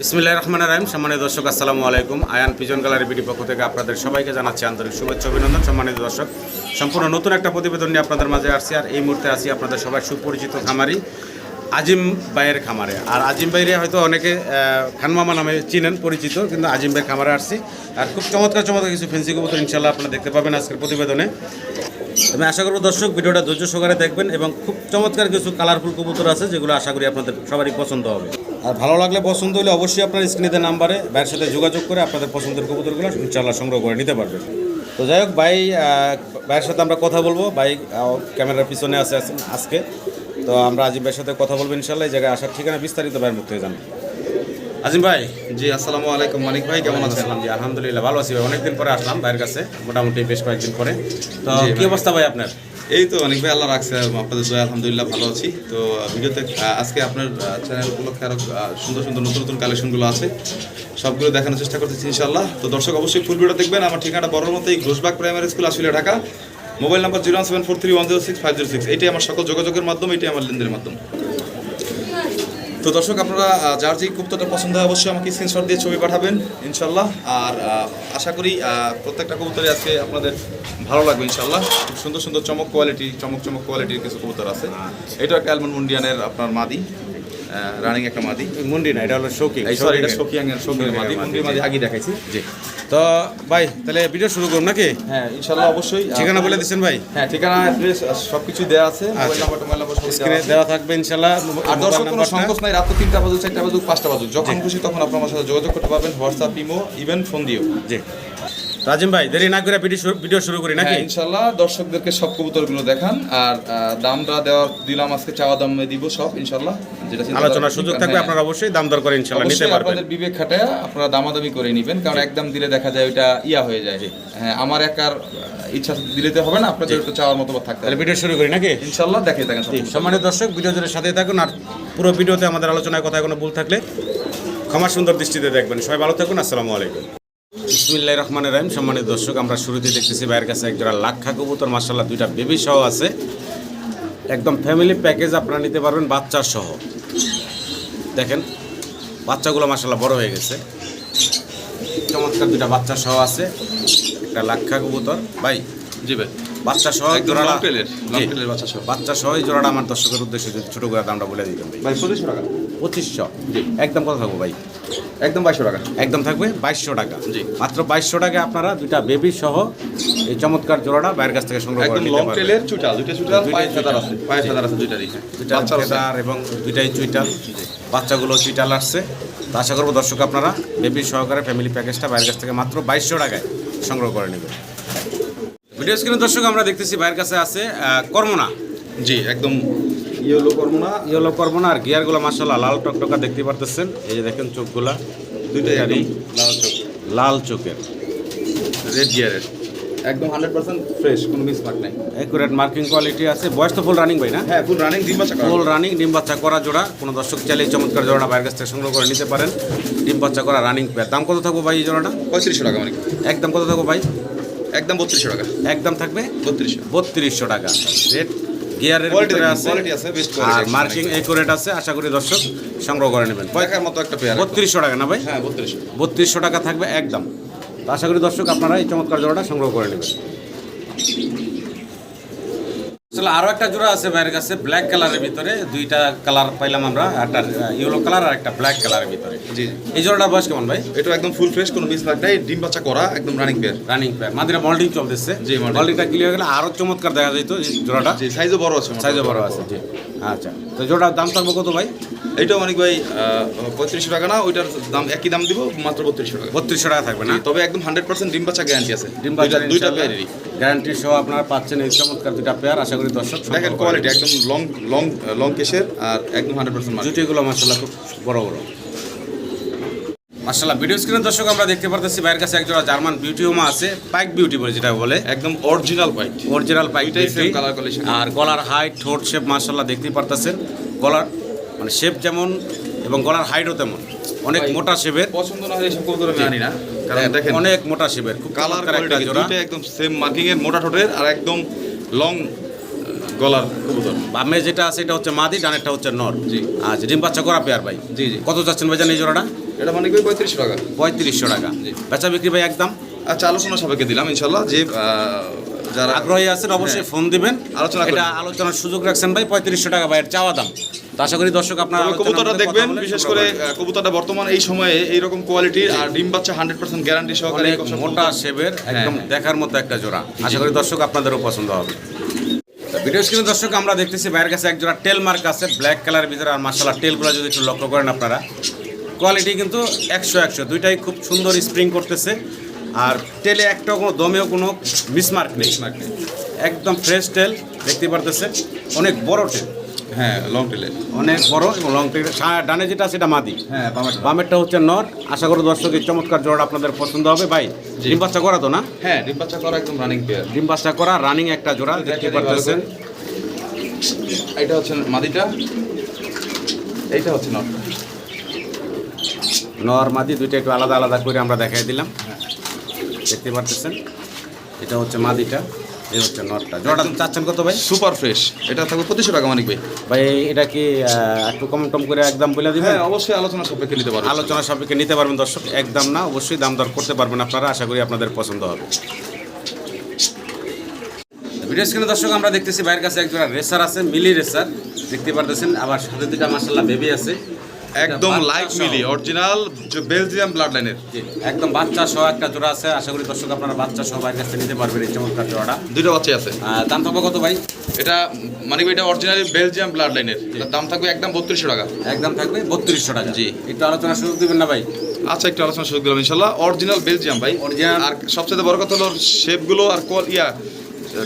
বিসমিল্লাহ রহমান রাহিম। সম্মানিত দর্শক, আসসালামু আলাইকুম। আয়ান পিজন গ্যালারি বিডি পক্ষ থেকে আপনাদের সবাইকে জানাচ্ছি আন্তরিক শুভেচ্ছা, অভিনন্দন। সম্মানিত দর্শক, সম্পূর্ণ নতুন একটা প্রতিবেদন নিয়ে আপনাদের মাঝে আসছি আর এই মুহূর্তে আছি আপনাদের সবাই সুপরিচিত খামারি আজিম ভাইয়ের খামারে। আর আজিম ভাইরে হয়তো অনেকে খানমামা নামে চিনেন, পরিচিত, কিন্তু আজিম ভাইয়ের খামারে আসছি। আর খুব চমৎকার চমৎকার কিছু ফেন্সি কবুতর ইনশাল্লাহ আপনারা দেখতে পাবেন আজকের প্রতিবেদনে। আমি আশা করব দর্শক ভিডিওটা ধৈর্য সহকারে দেখবেন এবং খুব চমৎকার কিছু কালারফুল কবুতর আছে যেগুলো আশা করি আপনাদের সবারই পছন্দ হবে। আর ভালো লাগলে পছন্দ হলে অবশ্যই আপনার স্ক্রিনে নাম্বারে ভাইয়ের সাথে যোগাযোগ করে আপনাদের পছন্দের কবুতরগুলো ইনশাল্লাহ সংগ্রহ করে নিতে পারবেন। তো যাই হোক, ভাই ভাইয়ের সাথে আমরা কথা বলব। ভাই ক্যামেরার পিছনে আছে আজকে। তো আমরা আজিম ভাইয়ের সাথে কথা বলব ইনশাল্লাহ এই জায়গায় আসার ঠিকানা বিস্তারিত ভাইয়ের মুখ থেকে জানব। আজিম ভাই জি আসসালামু আলাইকুম। মানিক ভাই কেমন আছেন? জি আলহামদুলিল্লাহ ভালো আছি ভাই। অনেকদিন পরে আসলাম ভাইয়ের কাছে মোটামুটি বেশ কয়েকদিন পরে। তো কি অবস্থা ভাই আপনার? এই তো অনেক ভাই আল্লাহ রাখছে আপনাদের দয়া আলহামদুলিল্লাহ ভালো আছি। তো ভিডিওতে আজকে আপনার চ্যানেল উপলক্ষে আরও আহ, সুন্দর সুন্দর নতুন নতুন কালেকশনগুলো আছে। সবগুলো দেখানোর চেষ্টা করতেছি ইনশাল্লাহ তো দর্শক অবশ্যই ফুল ভিডিও দেখবেন। আমার ঠিকানা বড় মতো এই ঘোষবাগ প্রাইমারি স্কুল আসলে Dhaka. Mobile number zero one seven four three one zero six five zero six এটাই আমার সকল যোগাযোগের মাধ্যম এটাই আমার লেনদেনের মাধ্যম। তো দর্শক আপনারা যার যেই কবুতরটা পছন্দ হয় অবশ্যই আমাকে স্ক্রিনশট দিয়ে ছবি পাঠাবেন ইনশাল্লাহ আর আশা করি প্রত্যেকটা কবুতরে আজকে আপনাদের ভালো লাগবে ইনশাল্লাহ খুব সুন্দর সুন্দর চমক কোয়ালিটি চমক চমক কোয়ালিটির কিছু কবুতর আছে। এটা একটা অ্যালমন্ড মুন্ডিয়ানের আপনার মাদি রানিং একটা মাদি। মুন্ডি না এটা হলো শোকিং এই সরি এটা শোকিং এর শোকিং মাদি। মুন্ডি মাদি আগে দেখাইছি। জি। তো ভাই তাহলে ভিডিও শুরু করুন নাকি? হ্যাঁ ইনশাল্লাহ অবশ্যই। ঠিকানা বলে দিচ্ছেন ভাই। হ্যাঁ ঠিকানা অ্যাড্রেস সব কিছু দেওয়া আছে। মোবাইল আচ্ছা। নাম্বার টোবাইল নাম্বার স্ক্রিনে। দেওয়া থাকবে ইনশাল্লাহ। আর মোবাইল দর্শক কোনো। সংকোচ নাই রাত তিনটা বাজুক চারটা বাজুক পাঁচটা বাজুক। যখন খুশি তখন আপনার আমার সাথে যোগাযোগ করতে পারবেন হোয়াটসঅ্যাপ ইমো ইভেন ফোন দিয়েও জি। রাজিম ভাই দেরি না করে ভিডিও শুরু- করি নাকি? হ্যাঁ ইনশাল্লাহ দর্শকদেরকে সব কবুতরগুলো দেখান। আর দামটা দেওয়ার দিলাম আজকে চাওয়া দামে দিব সব ইনশাল্লাহ। যেটা আলোচনার সুযোগ থাকবে হ্যাঁ। আপনারা অবশ্যই দাম দর করে ইনশাল্লাহ নিতে পারবেন। আপনাদের বিবেক খাটায় আপনারা দামাদামি করে নেবেন কারণ একদম দিলে দেখা যায় ওইটা ইয়া হয়ে যায়। হ্যাঁ আমার একার ইচ্ছা দিলেতে হবে না আপনাদের একটু চাওয়ার মতো থাকতে তাহলে হবে ভিডিও শুরু করি নাকি? ইনশাল্লাহ দেখে থাকেন সম্মানিত দর্শক ভিডিও জুড়ে সাথে থাকুন আর পুরো ভিডিওতে আমাদের আলোচনায় কথা কোনো ভুল থাকলে ক্ষমা সুন্দর দৃষ্টিতে দেখবেন। সবাই ভালো থাকুন আসসালামু আলাইকুম। বিসমিল্লাহ রহমানের রহিম। সম্মানিত দর্শক আমরা শুরুতে দেখতেছি ভাইয়ের কাছে একজোড়া লাক্ষা কবুতর। মার্শাল্লাহ দুইটা বেবি সহ আছে। একদম ফ্যামিলি প্যাকেজ আপনারা নিতে পারবেন বাচ্চা সহ। দেখেন বাচ্চাগুলো মার্শাল্লাহ বড় হয়ে গেছে। চমৎকার দুইটা বাচ্চা সহ আছে। একটা লাক্ষা কবুতর। ভাই জি ভাই। বাচ্চা সহ জোড়াটা বাচ্চা সহ। বাচ্চা সহ জোড়াটা আমার দর্শকের উদ্দেশ্যে ছোট করে দামটা বলে দিতাম ভাই। চল্লিশশো টাকা। পঁচিশশো? একদম কথা থাকব ভাই। একদম বাইশশো টাকা। একদম থাকবে বাইশশো টাকা। জি। মাত্র বাইশশো টাকা আপনারা দুইটা বেবি সহ এই চমৎকার জোড়াটা বাইরের কাছ থেকে সংগ্রহ করে লং টেলের চুটাল দুইটা পায়ে ফেদার চুইটাল। আছে পায়ে ফেদার আছে দুইটারই। দুইটা। ফেদার এবং দুইটাই চুইটাল বাচ্চাগুলো চুইটাল আসছে। তো আশা করব দর্শক আপনারা বেবি সহকারে ফ্যামিলি প্যাকেজটা বাইরের কাছ থেকে মাত্র বাইশশো টাকায় সংগ্রহ করে নেবেন। ভিডিও স্ক্রিনে দর্শক আমরা দেখতেছি বাইরের কাছে আছে কর্মনা। জি একদম ইয়েলো করমোনা ইয়েলো কর্মনা আর গিয়ারগুলো মাসাল্লাহ লাল টকটকা দেখতে পারতেছেন। এই যে দেখেন চোখগুলা দুইটারই একদম লাল চোখ। লাল চোখের। রেড গিয়ারের একদম হান্ড্রেড পার্সেন্ট ফ্রেশ কোনো মিস মার্ক নাই। একুরেট মার্কিং কোয়ালিটি আছে। বয়স তো ফুল রানিং ভাই না? হ্যাঁ ফুল রানিং ডিম বাচ্চা ফুল রানিং ডিম বাচ্চা করা জোড়া। কোনো দর্শক চাইলে চমৎকার জোড়াটা বাইরের কাছ থেকে সংগ্রহ করে নিতে পারেন। ডিম বাচ্চা করা রানিং পেয়ার দাম কত থাকব ভাই এই জোড়াটা? পঁয়ত্রিশশো টাকা মানে একদম কত থাকব ভাই? একদম বত্রিশশো টাকা। একদম থাকবে? বত্রিশশো। বত্রিশশো টাকা। রেট গিয়ারের ভিতরে আছে আর মার্কিং একুরেট আছে আশা করি দর্শক সংগ্রহ করে নেবেন। পয়কার মতো একটা পেয়ার বত্রিশশো টাকা না ভাই? হ্যাঁ বত্রিশশো। বত্রিশশো টাকা থাকবে একদম। আশা করি দর্শক আপনারা এই চমৎকার জোড়াটা সংগ্রহ করে নেবেন। আসলে আরও একটা জোড়া আছে ভাইয়ের কাছে ব্ল্যাক কালারের ভিতরে। দুইটা কালার পাইলাম আমরা একটা ইয়েলো কালার আর একটা ব্ল্যাক কালারের ভিতরে। জি। এই জোড়াটা বয়স কেমন ভাই? এটা একদম ফুল ফ্রেশ কোনো মিস লাগ নাই ডিম বাচ্চা করা একদম রানিং পেয়ার রানিং পেয়ার মাদিরা মল্ডিং চলতেছে। জি, মল্ডিংটা ক্লিয়ার হয়ে গেলে আরও চমৎকার দেখা যেত এই জোড়াটা। জি সাইজও বড় আছে সাইজও বড় আছে জি। আচ্ছা তো জোড়ার দাম থাকব কত ভাই? এইটা অনেক ভাই পঁয়ত্রিশশো টাকা না ওইটার দাম একই দাম দিব মাত্র বত্রিশশো টাকা। বত্রিশশো টাকা থাকবে না? তবে একদম হান্ড্রেড পার্সেন্ট ডিম বাচ্চা গ্যারান্টি আছে। ডিম বাচ্চা দুইটা পেয়ারেরই গ্যারান্টি সহ আপনারা পাচ্ছেন এই চমৎকার দুইটা পেয়ার আশা করি দর্শক দেখেন কোয়ালিটি একদম লং লং লং কেশের আর একদম হান্ড্রেড পার্সেন্ট জুটিগুলো মাসাল্লাহ খুব বড় বড়। মাসাল্লাহ ভিডিও স্ক্রিনে দর্শক আমরা দেখতে পারতেছি বাইরের কাছে একজোড়া জার্মান বিউটি হোমা আছে পাইক বিউটি বলে যেটা বলে। একদম অরিজিনাল হোয়াইট অরিজিনাল পাইক আর গলার হাইট ঠোঁট শেপ মাসাল্লাহ দেখতেই পারতেছেন। গলার মানে শেপ যেমন এবং গলার হাইটও তেমন। অনেক মোটা শেপের পছন্দ না হলে এসব কবুতর আমি আনি না কারণ দেখেন। অনেক মোটা শেপের খুব কালার একটা জোড়া। একদম সেম মার্কিং এর মোটা ঠোঁটের আর একদম লং গলার কবুতর। বামে যেটা আছে এটা হচ্ছে মাদি ডানেরটা হচ্ছে নর। জি। আচ্ছা ডিম বাচ্চা করা পেয়ার ভাই। জি জি। কত যাচ্ছেন ভাইজান এই জোড়াটা? এটা মানে কি পঁয়ত্রিশশো টাকা? পঁয়ত্রিশশো টাকা। বেচা বিক্রি ভাই একদম। আচ্ছা আলোচনা সবাইকে দিলাম ইনশাল্লাহ যে যারা আগ্রহী আছেন অবশ্যই ফোন দিবেন। হ্যাঁ। আলোচনা এটা আলোচনার সুযোগ রাখছেন ভাই পঁয়ত্রিশশো টাকা ভাইয়ের চাওয়া দাম। তো আশা করি দর্শক আপনারা কবুতরটা দেখবেন বিশেষ করে কবুতরটা বর্তমান এই সময়ে এইরকম কোয়ালিটির আর ডিম বাচ্চা হান্ড্রেড পার্সেন্ট গ্যারান্টি সহকারে মোটা কবুতর- একদম হ্যাঁ। দেখার মতো একটা জোড়া। আশা করি দর্শক আপনাদেরও পছন্দ হবে। ভিডিও স্ক্রিনে দর্শক আমরা দেখতেছি বাইরের কাছে এক জোড়া টেল মার্ক আছে ব্ল্যাক কালারের ভিতরে আর মার্শাল্লাহ টেলগুলো যদি একটু লক্ষ্য করেন আপনারা কোয়ালিটি কিন্তু একশো একশো। দুইটাই খুব সুন্দর স্প্রিং করতেছে। আর তেলে একটা কোনো দমেও কোনো মিসমার্ক নেই। একদম ফ্রেশ টেল দেখতে পারতেছে অনেক বড় টেল হ্যাঁ লং টেলের অনেক বড় এবং লং টেল ডানে যেটা সেটা মাদি। হ্যাঁ বামেরটা। হচ্ছে নর। আশা করি দর্শক এই চমৎকার জোড়া আপনাদের পছন্দ হবে। ভাই ডিম বাচ্চা করা তো না? হ্যাঁ ডিম বাচ্চা করা একদম রানিং পেয়ার ডিম বাচ্চা করা রানিং একটা জোড়া দেখতে পারতেছেন? এটা হচ্ছে মাদিটা। এইটা হচ্ছে নট নর মাদি দুইটা একটু আলাদা আলাদা করে আমরা দেখাই দিলাম। দেখতে পারতেছেন? এটা হচ্ছে মাদিটা এই হচ্ছে নরটা। জোড়াটা চাচ্ছেন কত ভাই? Super fresh. এটা থাকবে পঁচিশশো টাকা মানিক ভাই। ভাই এটা কি একটু কম টম করে একদম বলে দিবেন? হ্যাঁ অবশ্যই আলোচনা সাপেক্ষে নিতে পারব আলোচনা সাপেক্ষে নিতে পারবেন দর্শক একদম না অবশ্যই দাম দর করতে পারবেন আপনারা আশা করি আপনাদের পছন্দ হবে। ভিডিও স্ক্রিনে দর্শক আমরা দেখতেছি বাইরের কাছে একজোড়া রেসার আছে মিলি রেসার। দেখতে পারতেছেন আবার সাথে দুটা মাসাল্লাহ বেবি আছে। একদম বাচ্চা light mealy original Belgium blood লাইনের একদম বাচ্চা সহ একটা জোড়া আছে আশা করি দর্শক আপনারা বাচ্চা সহ বাইরের কাছে নিতে পারবেন এই চমৎকার জোড়াটা। দুইটা বাচ্চাই আছে। দাম থাকবে কত ভাই? এটা মানে এটা অরিজিনালি বেলজিয়াম ব্লাড লাইনের দাম থাকবে একদম বত্রিশশো টাকা। একদম থাকবে বত্রিশশো টাকা। জি। একটু আলোচনা সুযোগ দিবেন না ভাই? আচ্ছা একটু আলোচনা শুরু করলাম ইনশাল্লাহ। অরিজিনাল বেলজিয়াম ভাই। Original- আর সবচেয়ে বড় কথা হলো শেপগুলো আর কল ইয়া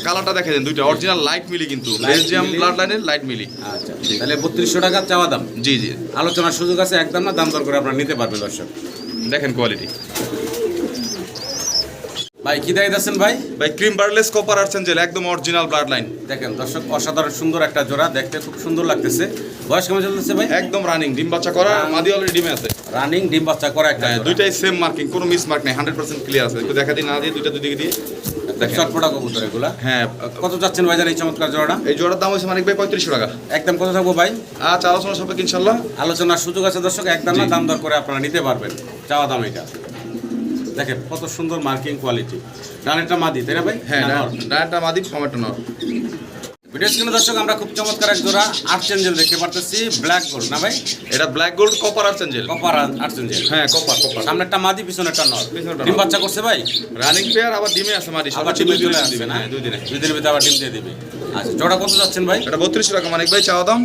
কালারটা দেখা দেন দুইটা অরিজিনাল লাইট মিলি কিন্তু বেলজিয়াম। ব্লাড লাইনের লাইট মিলি। আচ্ছা তাহলে বত্রিশশো টাকা চাওয়া দাম? জি জি। আলোচনার সুযোগ আছে একদম না? দাম দর করে আপনারা নিতে পারবেন দর্শক। দেখেন কোয়ালিটি ভাই কি দায়িত্ব আছেন ভাই? ভাই ক্রিম বার্লেস কপার আর্সেঞ্জেল একদম অরিজিনাল ব্লাড লাইন দেখেন দর্শক অসাধারণ সুন্দর একটা জোড়া দেখতে খুব সুন্দর লাগতেছে। বয়স কেমন চলতেছে ভাই? একদম রানিং ডিম বাচ্চা করা মাদি অলরেডি ডিমে আছে। রানিং ডিম বাচ্চা করা একটা হ্যাঁ দুইটাই সেম মার্কিং কোনো মিস মার্ক নেই হান্ড্রেড পার্সেন্ট ক্লিয়ার আছে। একটু দেখা দিই না দিয়ে দুইটা দুদিকে দিয়ে। চটপটা কবুতর এগুলা। হ্যাঁ। কত যাচ্ছেন ভাই এই চমৎকার জোড়াটা? এই জোড়ার দাম হচ্ছে মানিক ভাই পঁয়ত্রিশশো টাকা। একদম কত থাকব ভাই? আচ্ছা আলোচনা সাপেক্ষে ইনশাল্লাহ আলোচনার সুযোগ আছে দর্শক একদম না দাম দর করে আপনারা নিতে পারবেন। চাওয়া দাম এটা। দেখেন কত সুন্দর মার্কিং কোয়ালিটি ডানেরটা মাদি তাই না ভাই? হ্যাঁ? ডায়াটা মাদি টমেটো নর। ভিডিও স্ক্রিনে দর্শক আমরা খুব চমৎকার এক জোড়া আর্চেঞ্জেল দেখতে পারতেছি ব্ল্যাক গোল্ড না ভাই? এটা black gold copper archangel copper archangel হ্যাঁ কপার কপার সামনেরটা মাদি পিছনেরটা নর। পিছনেরটা ডিম বাচ্চা করছে ভাই? রানিং পেয়ার আবার ডিমে আছে মাদি আবার ডিমে চলে আসবে না? হ্যাঁ দুই দিনে। দুই দিনের ভিতরে আবার ডিম দিয়ে দিবে। আচ্ছা জোড়া কত যাচ্ছেন ভাই? এটা বত্রিশশো টাকা মানিক ভাই চাওয়া দাম?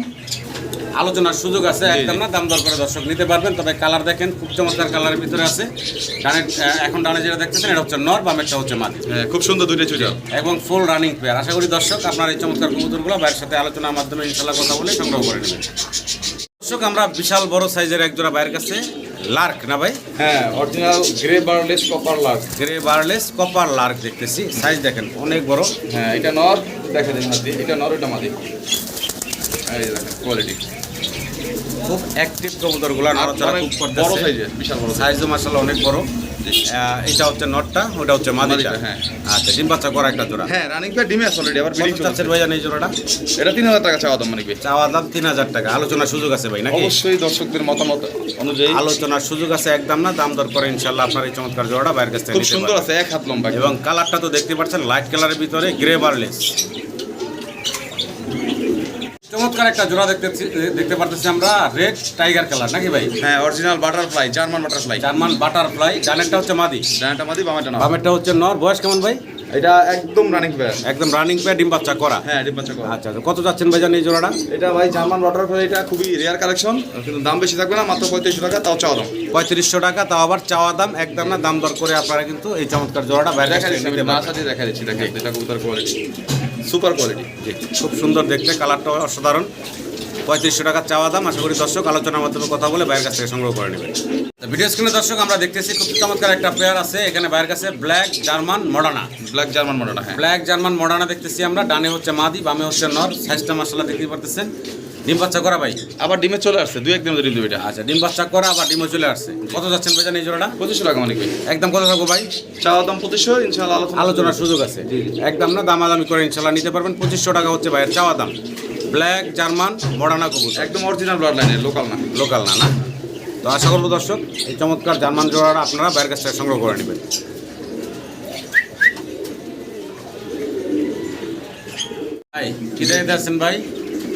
আলোচনার সুযোগ আছে একদম না? দাম দর করে দর্শক নিতে পারবেন। তবে কালার দেখেন খুব চমৎকার কালারের ভিতরে আছে। ডানে এখন ডানে যেটা দেখতেছেন এটা হচ্ছে নর বামেরটা হচ্ছে মাদি হ্যাঁ খুব সুন্দর দুইটা চুজা। এবং ফুল রানিং পেয়ার আশা করি দর্শক আপনার এই চমৎকার কবুতরগুলো বাইরের সাথে আলোচনার মাধ্যমে ইনশাল্লাহ কথা বলে সংগ্রহ করে নেবেন। দর্শক আমরা বিশাল বড় সাইজের একজোড়া বাইরের কাছে লার্ক না ভাই? হ্যাঁ original grey barless copper lark grey barless copper lark দেখতেছি। সাইজ দেখেন অনেক বড়। হ্যাঁ এটা নর দেখা দিন মাদি এটা নর এটা মাদি এই দেখেন কোয়ালিটি খুব অ্যাক্টিভ কবুতরগুলো নড়াচড়া খুব বড় সাইজের বিশাল বড় সাইজও মাসাল্লাহ অনেক বড়। এটা হচ্ছে নটটা ওটা হচ্ছে মাদিটা হ্যাঁ। আচ্ছা ডিম বাচ্চা করা একটা জোড়া। হ্যাঁ রানিং পেয়ার ডিমে আছে অলরেডি আবার কত বিডিং চাচ্ছেন ভাইজান এই জোড়াটা? এটা তিন হাজার টাকা চাওয়া দাম মানিক ভাই? চাওয়া দাম তিন হাজার টাকা। আলোচনার সুযোগ আছে ভাই নাকি? অবশ্যই দর্শকদের মতামত অনুযায়ী। আলোচনার সুযোগ আছে একদম না দাম দর করে ইনশাল্লাহ আপনার এই চমৎকার জোড়াটা বাইরের কাছ থেকে খুব সুন্দর আছে এক হাত লম্বা এবং কালারটা তো দেখতে পাচ্ছেন লাইট কালারের ভিতরে গ্রে বার্লেস চমৎকার একটা জোড়া দেখতে দেখতে পারতেছি আমরা রেড টাইগার কালার নাকি ভাই? হ্যাঁ original butterfly German butterfly German butterfly ডানেরটা হচ্ছে মাদি। ডানাটা মাদি বামাটা না বামেরটা হচ্ছে নর বয়স কেমন ভাই? এটা একদম রানিং পেয়ার একদম রানিং পেয়ে ডিম বাচ্চা করা। হ্যাঁ ডিম বাচ্চা করা। আচ্ছা আচ্ছা কত যাচ্ছেন ভাইজান এই জোড়াটা? এটা ভাই জার্মান বাটারফ্লাই এটা খুবই রেয়ার কালেকশন কিন্তু দাম বেশি থাকবে না মাত্র পঁয়ত্রিশশো টাকা তাও চাওয়া দাম। পঁয়ত্রিশশো টাকা তাও আবার চাওয়া দাম একদম না দাম দর করে আপনারা কিন্তু এই চমৎকার জোড়াটা বাইরে দেখা দিচ্ছি দেখা দিচ্ছি দেখা এটা কবুতর কোয়ালিটি সুপার কোয়ালিটি। খুব সুন্দর দেখতে কালারটা অসাধারণ। পঁয়ত্রিশশো টাকা চাওয়া দাম আশা করি দর্শক আলোচনার মাধ্যমে কথা বলে বাইরের কাছ থেকে সংগ্রহ করে নেবেন। ভিডিও স্ক্রিনে দর্শক আমরা দেখতেছি খুব চমৎকার একটা পেয়ার আছে। এখানে বাইরের কাছে black German Modena black German Modena হ্যাঁ। ব্ল্যাক জার্মান মডানা দেখতেছি আমরা। ডানে হচ্ছে মাদি বামে হচ্ছে নর। সাইজটা মশলা দেখতে পারতেছেন। ডিম বাচ্চা করা ভাই? আবার ডিমে চলে আসছে দুই একদিন ডিম দেবে এটা আচ্ছা ডিম বাচ্চা করা আবার ডিমও চলে আসছে। কত যাচ্ছেন ভাইজান এই জোড়াটা? পঁচিশশো টাকা মানে কি একদম কত থাকব ভাই? চাওয়া দাম পঁচিশশো ইনশাল্লাহ আলোচনা আলোচনার সুযোগ আছে। একদম না দামাদামি করে ইনশাল্লাহ নিতে পারবেন। পঁচিশশো টাকা হচ্ছে ভাইয়ের চাওয়া দাম। ব্ল্যাক জার্মান মডানা কবুতর। একদম অরিজিনাল ব্লাড লাইনের লোকাল না। লোকাল না না? তো আশা করব দর্শক এই চমৎকার জার্মান জোড়াটা আপনারা বাইরের কাছ থেকে সংগ্রহ করে নেবেন। ভাই দিতে আসছেন ভাই?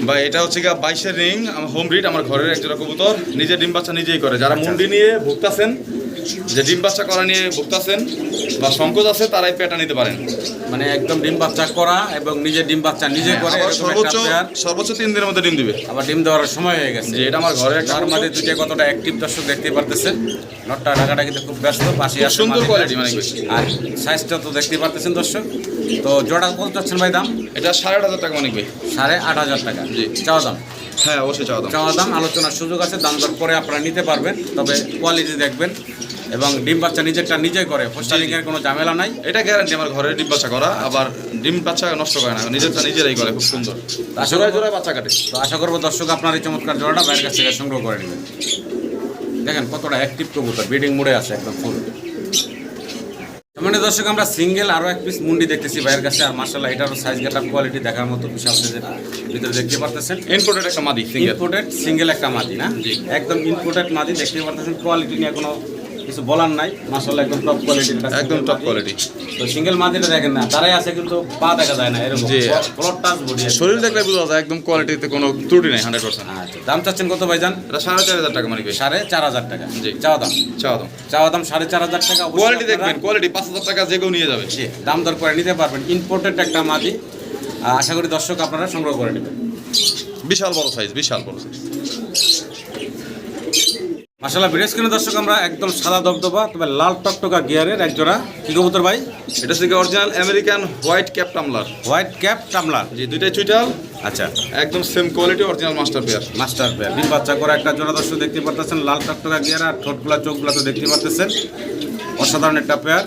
ভাই এটা হচ্ছে গিয়ে বাইশের রিং আমার হোম রিড আমার ঘরের একজোড়া কবুতর। নিজে ডিম বাচ্চা নিজেই করে। যারা মুন্ডি নিয়ে ভুগতাছেন যে ডিম বাচ্চা করা নিয়ে ভুগতাছেন বা সংকোচ আছে তারাই পেটা নিতে পারেন। মানে একদম ডিম বাচ্চা করা এবং নিজে ডিম বাচ্চা নিজে করে আবার সর্বোচ্চ সর্বোচ্চ তিন দিনের মধ্যে ডিম দিবে। আবার ডিম দেওয়ার সময় হয়ে গেছে। যে এটা আমার একটা তার মাঝে দুইটা কতটা অ্যাক্টিভ দর্শক দেখতে পারতেছেন। নটটা ঢাকাটা কিন্তু খুব ব্যস্ত পাশে সুন্দর quality মানে আর সাইজটা তো দেখতে পারতেছেন দর্শক। তো জোড়া কত চাচ্ছেন ভাই দাম? এটা সাড়ে আট হাজার টাকা অনেক ভাই। সাড়ে আট হাজার টাকা। জি। চাওয়া দাম? হ্যাঁ অবশ্যই চাওয়া দাম। চাওয়া দাম আলোচনার সুযোগ আছে দাম দর করে আপনারা নিতে পারবেন তবে কোয়ালিটি দেখবেন এবং ডিম বাচ্চা নিজেরটা নিজে করে পোস্টারিংয়ের কোনো ঝামেলা নাই। এটা গ্যারান্টি আমার ঘরের ডিম বাচ্চা করা আবার ডিম বাচ্চা নষ্ট করে না নিজেরটা নিজেরাই করে খুব সুন্দর। আশা জোড়ায় জোড়ায় বাচ্চা কাটে। তো আশা করব দর্শক আপনার এই চমৎকার জোড়াটা বাইরের কাছ থেকে সংগ্রহ করে নেবেন। দেখেন কতটা অ্যাক্টিভ কবুতর ব্রিডিং মোডে আছে একদম ফুল মানে দর্শক আমরা সিঙ্গেল আরও এক পিস মুন্ডি দেখতেছি বাইরের কাছে। আর মার্শাল্লাহ এটারও সাইজ গেটার কোয়ালিটি দেখার মতো বিশাল সাইজের ভিতরে দেখতে পারতেছেন। ইনপোর্টেড একটা মাদি ইনপোর্টেড সিঙ্গেল একটা মাদি না? একদম ইনপোর্টেড মাদি দেখতে পারতেছেন। কোয়ালিটি নিয়ে কোনো কিছু বলার নাই। মার্শাল্লাহ একদম টপ কোয়ালিটির একদম টপ কোয়ালিটি তো সিঙ্গেল মাদিটা দেখেন না তারাই আছে কিন্তু পা দেখা যায় না এরকম। জি। ফ্লোর টাচ বডি শরীর দেখলে বোঝা যায় একদম কোয়ালিটিতে কোনো ত্রুটি নাই হান্ড্রেড পার্সেন্ট আচ্ছা দাম চাচ্ছেন কত ভাইজান? এটা সাড়ে চার হাজার টাকা মানে কি সাড়ে চার হাজার টাকা। জি। চাওয়া দাম? চাওয়া দাম। চাওয়া দাম সাড়ে চার হাজার টাকা। কোয়ালিটি দেখবেন কোয়ালিটি পাঁচ হাজার টাকা যে কেউ নিয়ে যাবে। জি, দাম দর করে নিতে পারবেন। ইম্পোর্টেড একটা মাদি আশা করি দর্শক আপনারা সংগ্রহ করে নেবেন। বিশাল বড় সাইজ বিশাল বড় সাইজ মাসাল্লাহ ভিডিও স্ক্রিনে দর্শক আমরা একদম সাদা দবদবা তবে লাল টকটকা গিয়ারের এক জোড়া। কি কবুতর ভাই? এটা থেকে original American white cap tumbler white cap tumbler জি দুইটাই চুইটাল আচ্ছা। একদম same quality original master pair master pair ডিম বাচ্চা করা একটা জোড়া দর্শক দেখতে পারতেছেন লাল টকটকা গিয়ার আর ঠোঁটগুলা চোখগুলা তো দেখতে পারতেছেন। অসাধারণ একটা পেয়ার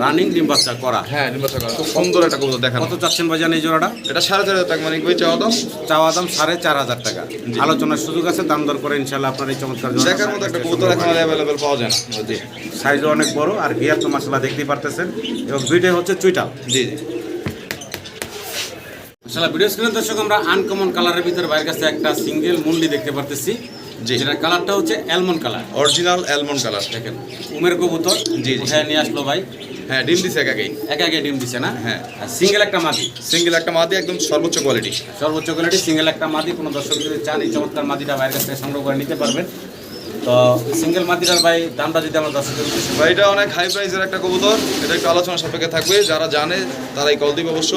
রানিং ডিম বাচ্চা করা। হ্যাঁ নির্বাচন করা। খুব সুন্দর একটা কবুতর দেখানো। কত চাচ্ছেন ভাইজান এই জোড়াটা? এটা সাড়ে চার হাজার টাকা মানে কি চাওয়া দাম? চাওয়া দাম সাড়ে চার হাজার টাকা। আলোচনার সুযোগ আছে দাম দর করে ইনশাল্লাহ আপনার এই চমৎকার দেখার মতো একটা কবুতর এখন অ্যাভেলেবেল পাওয়া যায় না। জি। সাইজও অনেক বড় আর গিয়ার তো মাসালা দেখতেই পারতেছেন। এবং দুইটাই হচ্ছে চুইটাল। জি জি। মাসালা ভিডিও স্ক্রিনের দর্শক আমরা আনকমন কালারের ভিতরে বাইরের কাছে একটা সিঙ্গেল মুন্ডি দেখতে পারতেছি। জি। যেটার কালারটা হচ্ছে almond colour original almond colour দেখেন উমের কবুতর। জি, জি। উঠায় নিয়ে আসলো ভাই। হ্যাঁ ডিম দিছে একাকেই একে একে ডিম দিছে না? হ্যাঁ। আর সিঙ্গেল একটা মাদি? সিঙ্গেল একটা মাদি একদম সর্বোচ্চ কোয়ালিটি সর্বোচ্চ কোয়ালিটি সিঙ্গেল একটা মাদি কোনো দর্শক যদি চান এই চমৎকার মাদিটা বাইরের কাছ থেকে সংগ্রহ করে নিতে পারবেন। তো সিঙ্গেল মাদিটার ভাই দামটা যদি আমরা উদ্দেশ্যে বা এটা অনেক হাই প্রাইসের একটা কবুতর। এটা একটু আলোচনা সাপেক্ষে থাকবে। যারা জানে তারাই কল দিবে অবশ্য।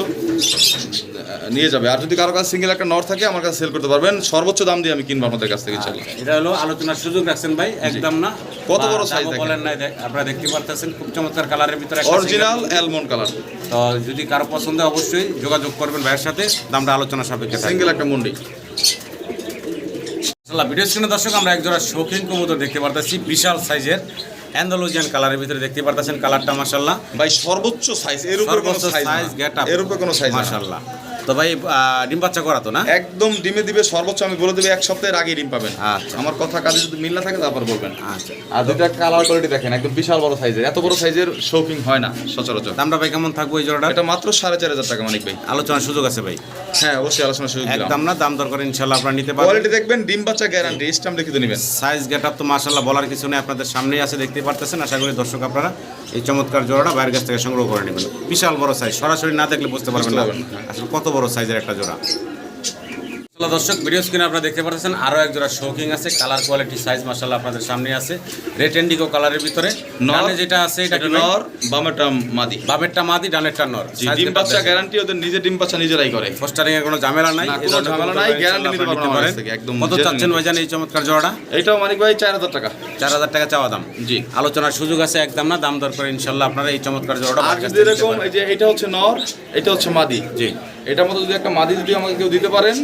নিয়ে যাবে। আর যদি কারও কাছে সিঙ্গেল একটা নর থাকে আমার কাছে সেল করতে পারবেন। সর্বোচ্চ দাম দিয়ে আমি কিনবো আপনাদের কাছ থেকে ইনশাল্লাহ এটা হলো আলোচনার সুযোগ রাখছেন ভাই একদম না? কত বড় সাইজ বলেন নাই দেখ- আপনারা দেখতে পারতেছেন খুব চমৎকার কালারের ভিতরে একটা অরিজিনাল অ্যালমন্ড কালার তো যদি কারও পছন্দ হয় অবশ্যই যোগাযোগ করবেন ভাইয়ের সাথে। দামটা আলোচনা সাপেক্ষে সিঙ্গেল একটা মুন্ডি। মাশাআল্লাহ, ভিডিও স্ক্রিনে দর্শক আমরা একজোড়া শৌখিন কবুতর দেখতে পারতেছি বিশাল সাইজের অ্যান্ডালোজিয়ান কালারের ভিতরে দেখতে পারতেছেন কালারটা মাশাল্লাহ ভাই সর্বোচ্চ সাইজ এর উপরে কোনো সাইজ এর উপরে কোনো সাইজ মাশাল্লাহ তো ভাই ডিম বাচ্চা করা তো না? একদম ডিমে দিবে সর্বোচ্চ আমি বলে দেবে এক সপ্তাহের আগে ডিম পাবেন। আচ্ছা। আমার কথা কাজে যদি মিল না থাকে তারপর বলবেন। আচ্ছা। আর কালার কোয়ালিটি দেখেন একদম বিশাল বড় সাইজের এত বড় সাইজের শৌকিং হয় না সচরাচর। দামটা ভাই কেমন থাকব এই জোড়াটা এটা মাত্র সাড়ে চার হাজার টাকা মানিক ভাই। আলোচনার সুযোগ আছে ভাই। হ্যাঁ অবশ্যই আলোচনা সুযোগ একদম না দাম দর করে ইনশাল্লাহ আপনারা নিতে পারবেন। কোয়ালিটি দেখবেন ডিম বাচ্চা গ্যারান্টি স্টাম লিখিত নেবেন সাইজ গেট আপ তো মাশাল্লাহ বলার কিছু নেই আপনাদের সামনেই আছে দেখতে পারতেছেন। আশা করি দর্শক আপনারা এই চমৎকার জোড়াটা বাইরের কাছ থেকে সংগ্রহ করে নেবেন। বিশাল বড় সাইজ সরাসরি না দেখলে বুঝতে পারবেন না, আসলে কত বড় সাইজের একটা জোড়া। মাশাআল্লাহ দর্শক ভিডিও স্ক্রিনে আপনারা দেখতে পাচ্ছেন আরও এক জোড়া শৌকিং আছে কালার কোয়ালিটি সাইজ মাশাল্লাহ আপনাদের সামনে আছে। রেড এন্ডিগো কালারের ভিতরে। নর যেটা আছে এটা নর বামেরটা মাদি। বামেরটা মাদি ডানেরটা নর। ডিম বাচ্চা গ্যারান্টি ওদের নিজে ডিম বাচ্চা নিজেরাই করে। পোস্টারিং এর কোনো ঝামেলা নাই কোনো ঝামেলা নাই, ইনশাআল্লাহ guarantee নিতে পারবেন একদম কত। চাচ্ছেন ভাইজান এই চমৎকার জোড়াটা? এটাও মানিক ভাই চার হাজার টাকা। চার হাজার টাকা চাওয়া দাম। জি। আলোচনার সুযোগ আছে একদম না দাম দর করে ইনশাল্লাহ আপনারা এই চমৎকার জোড়াটা আর এরকম এই যে এটা হচ্ছে নর এটা হচ্ছে মাদি। জি। এটার মতো যদি একটা মাদি যদি আমাকে কেউ দিতে পারেন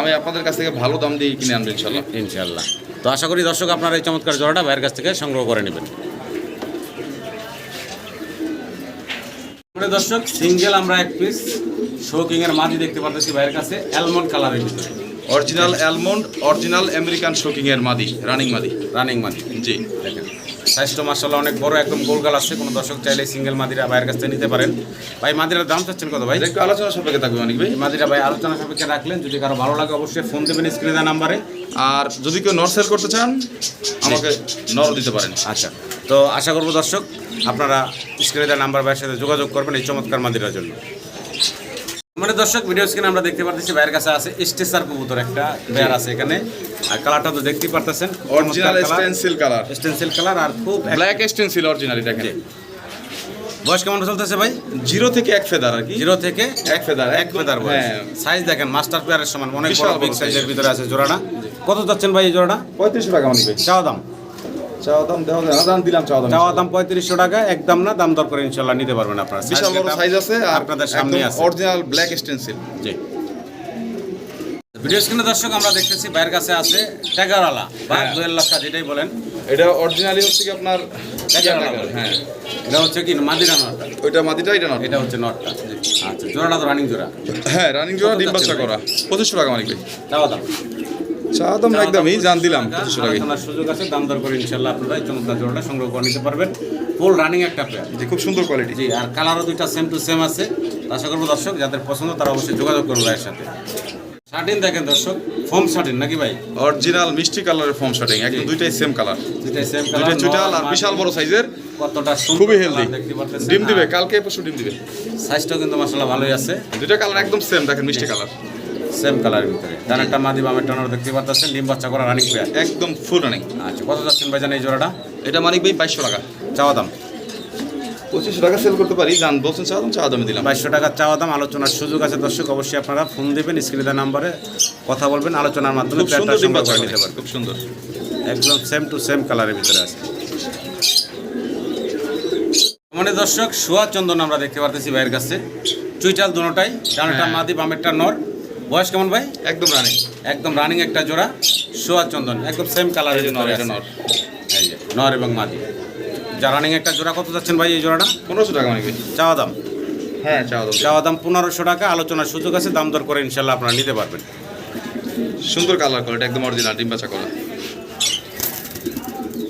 আমি আপনাদের কাছ থেকে ভালো দাম দিয়ে কিনে আনব ইনশাল্লাহ ইনশাল্লাহ তো আশা করি দর্শক আপনারা এই চমৎকার জোড়াটা ভাইয়ের কাছ থেকে সংগ্রহ করে নেবেন। দর্শক সিঙ্গেল আমরা এক পিস শোকিং এর মাঝি দেখতে পাচ্ছি ভাইয়ের কাছে অ্যালমন্ড কালারের ভিতরে। অরিজিনাল অ্যালমন্ড অরিজিনাল আমেরিকান শোকিং এর মাদি রানিং মাদি। রানিং মাদি। জি। দেখেন। সাইজটা মার্শাল্লাহ অনেক বড় একদম গোলগাল আছে। কোনো দর্শক চাইলে সিঙ্গেল মাদিরা ভাইয়ের কাছ থেকে নিতে পারেন। ভাই মাদিরার দাম চাচ্ছেন কত ভাই? একটু আলোচনা সাপেক্ষে থাকবে অনেক ভাই। মাদিরা ভাই আলোচনা সাপেক্ষে রাখলেন। যদি কারও ভালো লাগে অবশ্যই ফোন দেবেন স্ক্রিনে দেওয়া নাম্বারে আর যদি কেউ নর সেল করতে চান আমাকে নর দিতে পারেন। আচ্ছা। তো আশা করব দর্শক আপনারা স্ক্রিনে দেওয়া নাম্বার ভাইয়ের সাথে যোগাযোগ করবেন এই চমৎকার মাদিরার জন্য। মানে দর্শক ভিডিও স্ক্রিনে আমরা দেখতে পারতেছি ভাইয়ের কাছে আছে স্টেসার কবুতর একটা বেয়ার আছে এখানে। আর কালারটা তো দেখতেই পারতেছেন original stencil colour stencil colour আর খুব ব্ল্যাক স্টেনসিল অরিজিনাল দেখেন। বয়স কেমন চলতেছে ভাই? জিরো থেকে এক ফেদার আর কি। জিরো থেকে এক ফেদার এক ফেদার বয়স। হ্যাঁ। সাইজ দেখেন মাস্টার প্লেয়ারের সমান অনেক বড় বিগ সাইজের ভিতরে আছে জোড়াটা। কত যাচ্ছেন ভাই এই জোড়াটা? পঁয়ত্রিশশো টাকা অনেক চাওয়া দাম? চাওয়া দাম দেওয়া যায় দাম দিলাম চাওয়া দাম চাওয়া দাম পঁয়ত্রিশশো টাকা একদম না দাম দর করে ইনশাল্লাহ নিতে পারবেন আপনারা। বিশাল বড় সাইজ আছে আপনাদের সামনে আছে। অরিজিনাল ব্ল্যাক স্টেনসিল জি। ভিডিও স্ক্রিনে দর্শক আমরা দেখতেছি বাইরের কাছে আছে ট্যাগারওয়ালা বা হ্যাঁ। দোয়েল যেটাই বলেন। এটা অরিজিনালি হচ্ছে কি আপনার হ্যাঁ। এটা হচ্ছে কি মাদিরা নটটা ওইটা মাটিটা এটা না এটা হচ্ছে নটটা আচ্ছা জোড়াটা তো রানিং জোড়া। হ্যাঁ রানিং জোড়া ডিম বাচ্চা করা। পঁচিশশো টাকা মালিক ভাই। দাম? চাওয়া দাম একদমই জান দিলাম। পঁচিশশো আলোচনার সুযোগ আছে দাম দর করে ইনশাল্লাহ আপনারা এই চমৎকার জোড়াটা সংগ্রহ করে নিতে পারবেন। ফুল রানিং একটা পেয়ার জি খুব সুন্দর কোয়ালিটি জি আর কালারও দুইটা সেম টু সেম আছে। আশা করব দর্শক যাদের পছন্দ তারা অবশ্যই যোগাযোগ করবে ভাইয়ের সাথে। শার্টিন দেখেন দর্শক ফোম শার্টিন নাকি ভাই? অরিজিনাল মিষ্টি কালারের ফর্ম শার্টিং একদম দুইটাই সেম কালার দুইটাই সেম দুইটা কালার চুটাল আর বিশাল বড় সাইজের কতটা সুন্দর খুবই হেলদি ডিম দিবে কালকে পরশু ডিম দিবে। সাইজটাও কিন্তু মাসাল্লাহ ভালোই আছে। দুইটা কালার একদম সেম দেখেন মিষ্টি কালার সেম কালারের ভিতরে। ডান একটা মাদি বামের টানার দেখতে পারতেছেন ডিম বাচ্চা করা রানিং পেয়ার একদম ফুল রানিং আচ্ছা কত যাচ্ছেন ভাইজান এই জোড়াটা? এটা মালিক ভাই বাইশশো টাকা। চাওয়া দাম? পঁচিশশো টাকা সেল করতে পারি জান বলছেন চাওয়া দাম চাওয়া দামে দিলাম। বাইশশো টাকা চাওয়া দাম আলোচনার সুযোগ আছে দর্শক অবশ্যই আপনারা ফোন দেবেন স্ক্রিনে নাম্বারে কথা বলবেন আলোচনার মাধ্যমে নিতে পারবেন। খুব সুন্দর। একদম সেম টু সেম কালারের ভিতরে আছে। মানে দর্শক সোয়া চন্দন আমরা দেখতে পারতেছি ভাইয়ের কাছে। চুইটাল দুটোটাই ডানটা হ্যাঁ। মাদি বামেরটা নর। বয়স কেমন ভাই? একদম রানিং একদম রানিং একটা জোড়া সোয়া চন্দন একদম সেম কালারের এই যে নর, নর। নর এবং মাদি। যা রানিং একটা জোড়া কত যাচ্ছেন ভাই এই জোড়াটা? পনেরোশো টাকা ভাই চাওয়া দাম? হ্যাঁ চাওয়া দাম। চাওয়া দাম পনেরোশো টাকা আলোচনার সুযোগ আছে দাম দর করে ইনশাল্লাহ আপনারা নিতে পারবেন। সুন্দর কালার করে এটা একদম অরিজিনাল ডিম বাচ্চা করা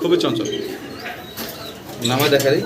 খুবই চঞ্চল। নামে দেখা দিই